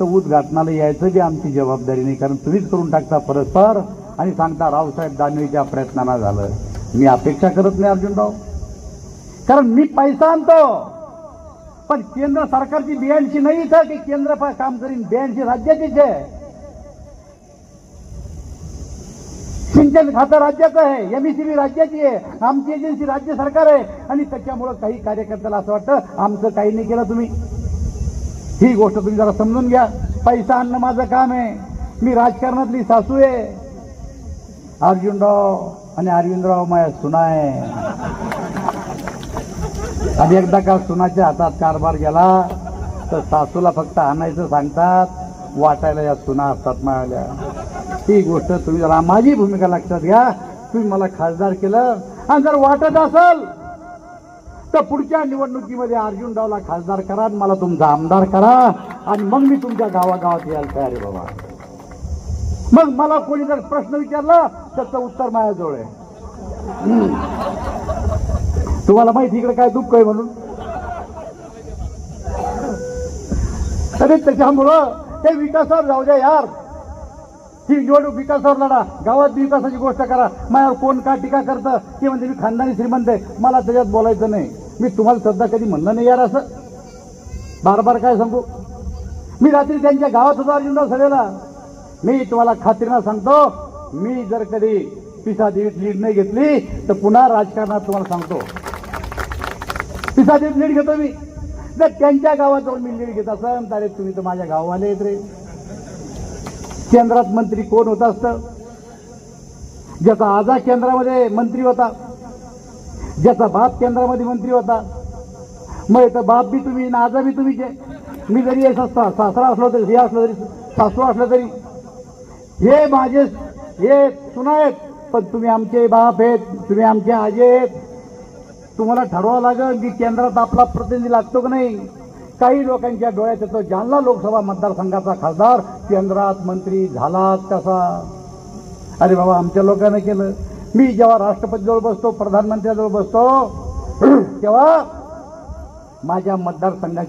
तर उद्घाटनाला यायचं बी आमची जबाबदारी नाही कारण तुम्हीच करून टाकता परस्पर आणि सांगता रावसाहेब दानवेच्या प्रयत्नांना झालं. मी अपेक्षा करत नाही अर्जुनराव. कारण मी पैसा आणतो. पण केंद्र सरकारची बियांशी नाही इथं की केंद्र काम करीन. बियांशी राज्याचीच आहे. सिंचन खातं राज्याचं आहे. एमईसीबी राज्याची आहे. आमची एजन्सी राज्य सरकार आहे. आणि त्याच्यामुळं काही कार्यकर्त्याला असं वाटतं आमचं काही नाही केलं तुम्ही. ही गोष्ट तुम्ही जरा समजून घ्या. पैसा आणणं माझं काम आहे. मी राजकारणातली सासू आहे. अर्जुनराव आणि अरविंदराव माया सुना आहे. आणि एकदा का सुनाच्या हातात कारभार गेला तर सासूला फक्त आणायचं सांगतात वाटायला या सुना असतात मायाल्या ही गोष्ट तुम्ही जरा माझी भूमिका लक्षात घ्या. तुम्ही मला खासदार केलं. आणि जर वाटत असल तर पुढच्या निवडणुकीमध्ये अर्जुनरावला खासदार करा आणि मला तुमचा आमदार करा आणि मग मी तुमच्या गावागावात यायला तयार आहे बाबा. मग मला कोणी जर प्रश्न विचारला त्याचं उत्तर माझ्याजवळ आहे. तुम्हाला माहिती इकडे काय दुःख आहे म्हणून? अरे त्याच्यामुळं ते विकासावर जाऊ द्या यार. ही निवडणूक विकासावर लढा. गावात विकासाची गोष्ट करा. माझ्यावर कोण का टीका करतं? ते म्हणजे मी खानदानी श्रीमंत आहे. मला त्याच्यात बोलायचं नाही. मी तुम्हाला सध्या कधी म्हणलं नाही यार असं. बार बार काय सांगू? मी रात्री त्यांच्या गावात होता अर्जुनराव सभेला. मी तुम्हाला खात्रीनं सांगतो मी जर कधी पिसादेवीत लीड नाही घेतली तर पुन्हा राजकारणात तुम्हाला सांगतो. पिसादेवीत लीड घेतो मी. जर त्यांच्या गावात जाऊन मी लीड घेत असेल तर तुम्ही तर माझ्या गाववाले येत रे. केंद्रात मंत्री कोण होत असतं? ज्याचा आजा केंद्रामध्ये मंत्री होता ज्याचा बाप केंद्रामध्ये मंत्री होता मग इथं बाप बी तुम्ही आणि आजा बी तुम्ही मी जरी हे सस्ता सासरा असलो तरी हे असलं तरी सासू असलं तरी हे माझे हे सुना आहेत पण तुम्ही आमचे बाप आहेत तुम्ही आमचे आजे आहेत. तुम्हाला ठरवावं लागेल की केंद्रात आपला प्रतिनिधी लागतो की नाही? काही लोकांच्या डोळ्यात येतो जालना लोकसभा मतदारसंघाचा खासदार केंद्रात मंत्री झाला कसा अरे बाबा आमच्या लोकांना केलं. मी जेव्हा राष्ट्रपतीजवळ बसतो प्रधानमंत्र्याजवळ बसतो तेव्हा माझ्या मतदारसंघाची